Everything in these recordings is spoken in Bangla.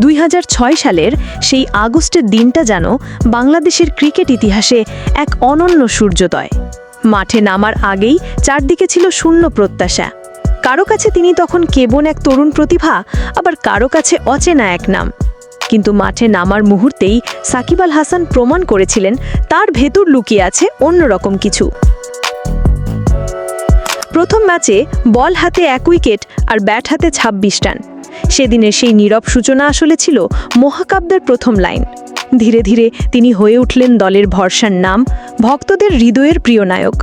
দুই হাজার ছয় সালের সেই আগস্টের দিনটা যেন বাংলাদেশের ক্রিকেট ইতিহাসে এক অনন্য সূর্যোদয়। মাঠে নামার আগেই চারদিকে ছিল শূন্য প্রত্যাশা। কারও কাছে তিনি তখন কেবল এক তরুণ প্রতিভা, আবার কারও কাছে অচেনা এক নাম। কিন্তু মাঠে নামার মুহূর্তেই সাকিব আল হাসান প্রমাণ করেছিলেন, তার ভেতর লুকিয়ে আছে অন্যরকম কিছু। প্রথম ম্যাচে বল হাতে এক উইকেট আর ব্যাট হাতে ২৬ রান। সেদিনের সেই নীরব সূচনা আসলে ছিল মহাকাব্যের প্রথম লাইন। ধীরে ধীরে তিনি হয়ে উঠলেন দলের ভরসার নাম, ভক্তদের হৃদয়ের প্রিয় নায়ক।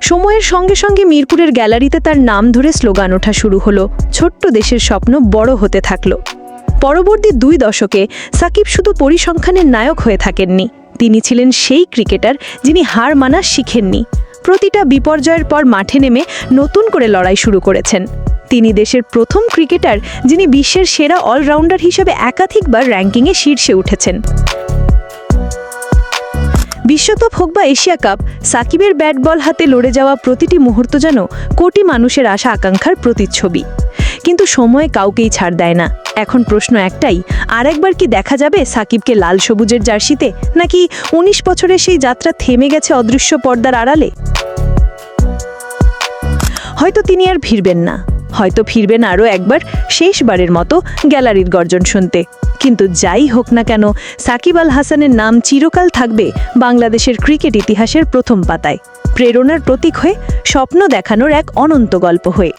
সময়ের সঙ্গে সঙ্গে মিরপুরের গ্যালারিতে তার নাম ধরে স্লোগান ওঠা শুরু হলো, ছোট্ট দেশের স্বপ্ন বড় হতে থাকল। পরবর্তী দুই দশকে সাকিব শুধু পরিসংখ্যানের নায়ক হয়ে থাকেননি, তিনি ছিলেন সেই ক্রিকেটার যিনি হার মানা শিখেননি। প্রতিটা বিপর্যয়ের পর মাঠে নেমে নতুন করে লড়াই শুরু করেছেন। তিনি দেশের প্রথম ক্রিকেটার, যিনি বিশ্বের সেরা অলরাউন্ডার হিসেবে একাধিকবার র্যাঙ্কিংয়ে শীর্ষে উঠেছেন। বিশ্বকাপ হোক বা এশিয়া কাপ, সাকিবের ব্যাট বল হাতে লড়ে যাওয়া প্রতিটি মুহূর্ত যেন কোটি মানুষের আশা আকাঙ্ক্ষার প্রতিচ্ছবি। কিন্তু সময় কাউকেই ছাড় দেয় না। এখন প্রশ্ন একটাই আর একবার কি দেখা যাবে সাকিবকে লাল সবুজের জার্সিতে, নাকি ১৯ বছরের সেই যাত্রা থেমে গেছে অদৃশ্য পর্দার আড়ালে? হয়তো তিনি আর ফিরবেন না। হয়তো ফিরবেন আরও একবার শেষবারের মতো গ্যালারির গর্জন শুনতে। কিন্তু যাই হোক না কেন, সাকিব আল হাসানের নাম চিরকাল থাকবে বাংলাদেশের ক্রিকেট ইতিহাসের প্রথম পাতায়। প্রেরণার প্রতীক হয়ে স্বপ্ন দেখানোর এক অনন্ত গল্প হয়ে।